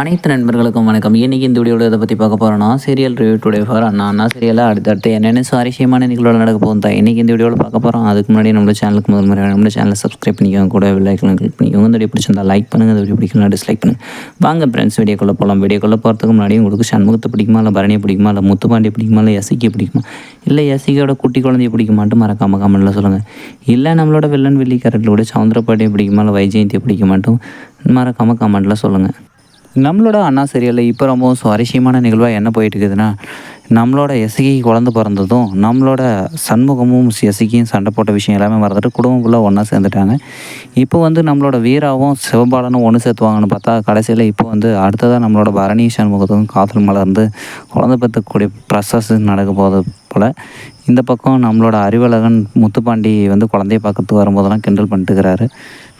அனைத்து நண்பர்களுக்கும் வணக்கம். இன்றைக்கி இந்த வீடியோவில் இதை பற்றி பார்க்க போகிறோம்னா serial review today for Anna Anna சீரியலில் அடுத்தடுத்து என்னென்ன சுவாரஸ்யமான நிகழ்வுகள் நடக்க போகும் தான் இன்றைக்கி இந்த வீடியோவில் பார்க்க போகிறோம் அதுக்கு முன்னாடி நம்ம சேனலுக்கு முதல் முறை நம்ம சேனலை சப்ஸ்கிரைப் பண்ணிக்கோங்க. கூட வில்லைக்கெல்லாம் கிளிக் பண்ணிக்கோங்க. இந்த வீடியோ பிடிச்சிருந்தா லைக் பண்ணுங்கள் இந்த வீடியோ பிடிக்கலாம் டிஸ்லைக் பண்ணுங்கள் வாங்க ஃப்ரெண்ட்ஸ் வீடியோக்குள்ளே போகலாம் வீடியோக்குள்ளே போகிறதுக்கு முன்னாடி உங்களுக்கு சண்முகத்தை பிடிக்குமா? இல்லை பரணியை பிடிக்குமா? இல்லை முத்துப்பாண்டி பிடிக்குமா? இல்லை எசிக்கை பிடிக்குமா? இல்லை எசிக்கையோட குட்டி குழந்தைய பிடிக்குமான்ட்டு மறக்காம கமெண்ட்டில் சொல்லுங்கள் இல்லை நம்மளோட வில்லன் வெள்ளி கேரக்டரோட சவுந்தரப்பாட்டியை பிடிக்குமா? இல்லை வைஜெயந்தியை பிடிக்குமாட்டும் மறக்காமல் கமெண்ட்டில் சொல்லுங்கள் நம்மளோட அண்ணா சீரியலில் இப்போ ரொம்பவும் சுவாரஸ்யமான நிகழ்வாக என்ன போயிட்டு இருக்குதுன்னா நம்மளோட எசகி குழந்த பிறந்ததும் நம்மளோட சண்முகமும் எசகியும் சண்டை போட்ட விஷயம் எல்லாமே மறந்துட்டு குடும்பம் ஃபுல்லாக ஒன்றா சேர்ந்துட்டாங்க. இப்போ வந்து நம்மளோட வீராவும் சிவபாலனும் ஒன்று சேர்த்துவாங்கன்னு பார்த்தா கடைசியில் இப்போ வந்து அடுத்ததாக நம்மளோட பரணி சண்முகத்துக்கும் காதல் மலர்ந்து குழந்த பெற்றக்கூடிய ப்ரசஸ் நடக்க போகிறது போல் இந்த பக்கம் நம்மளோட அறிவழகன் முத்துப்பாண்டி வந்து குழந்தைய பார்க்கறதுக்கு வரும்போதெல்லாம் கிண்டல் பண்ணிட்டுக்கிறாரு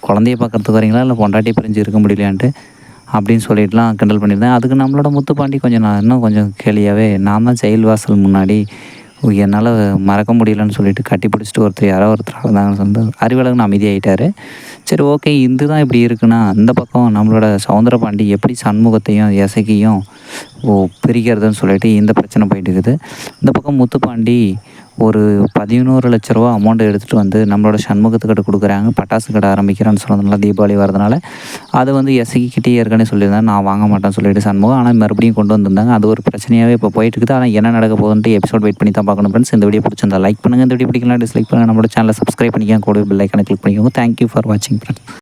குழந்தைய பார்க்குறதுக்கு வரீங்களா? இல்லை பொண்டாட்டி பிரிஞ்சு இருக்க முடியலையான்ட்டு அப்படின்னு சொல்லிட்டுலாம் கிண்டல் பண்ணியிருந்தேன். அதுக்கு நம்மளோட முத்துப்பாண்டி கொஞ்சம் நான் இன்னும் கொஞ்சம் கேலியாகவே நான் தான் செயல் வாசல் முன்னாடி என்னால் மறக்க முடியலன்னு சொல்லிட்டு கட்டி பிடிச்சிட்டு ஒருத்தர் யாரோ ஒருத்தர் அழுதாங்கன்னு சொல்லிட்டு அறிவழகன் அமைதியாகிட்டார் சரி ஓகே இது தான் இப்படி இருக்குன்னா அந்த பக்கம் நம்மளோட சவுந்தரபாண்டி எப்படி சண்முகத்தையும் இசைக்கையும் ஓ பிரிக்கிறதுன்னு சொல்லிட்டு இந்த பிரச்சனை போயிட்டு இருக்குது. இந்த பக்கம் முத்துப்பாண்டி ஒரு பதினோரு லட்ச ரூபா அமௌண்ட் எடுத்துகிட்டு வந்து நம்மளோட சண்முகத்துக்கிட்ட கொடுக்குறாங்க. பட்டாசு கடை ஆரம்பிக்கிறேன்னு சொன்னதுனால தீபாவளி வரதுனால. அது வந்து எசகிக்கிட்டே ஏற்கனவே சொல்லியிருந்தேன் நான் வாங்க மாட்டேன்னு சொல்லிட்டு சண்முகம். ஆனால் மறுபடியும் கொண்டு வந்திருந்தாங்க. அது ஒரு பிரச்சனையாகவே இப்போ போயிட்டு இருக்குது. ஆனால் என்ன நடக்க போகுதுன்ட்டு எபிசோட் வெயிட் பண்ணி தான் பார்க்கணும் ஃப்ரெண்ட்ஸ் இந்த வீடியோ பிடிச்சிருந்தா லைக் பண்ணுங்கள் இந்த வீடியோ பிடிக்கலாம் டிஸ்லைக் பண்ணுங்கள் நம்மளோட சேனலை சப்ஸ்கிரைப் பண்ணிக்கோங்க. கூட பெல் ஐக்கனை கிளிக் பண்ணிக்கோங்க. தேங்க்யூ ஃபார் வாட்சிங் ஃப்ரெண்ட்ஸ்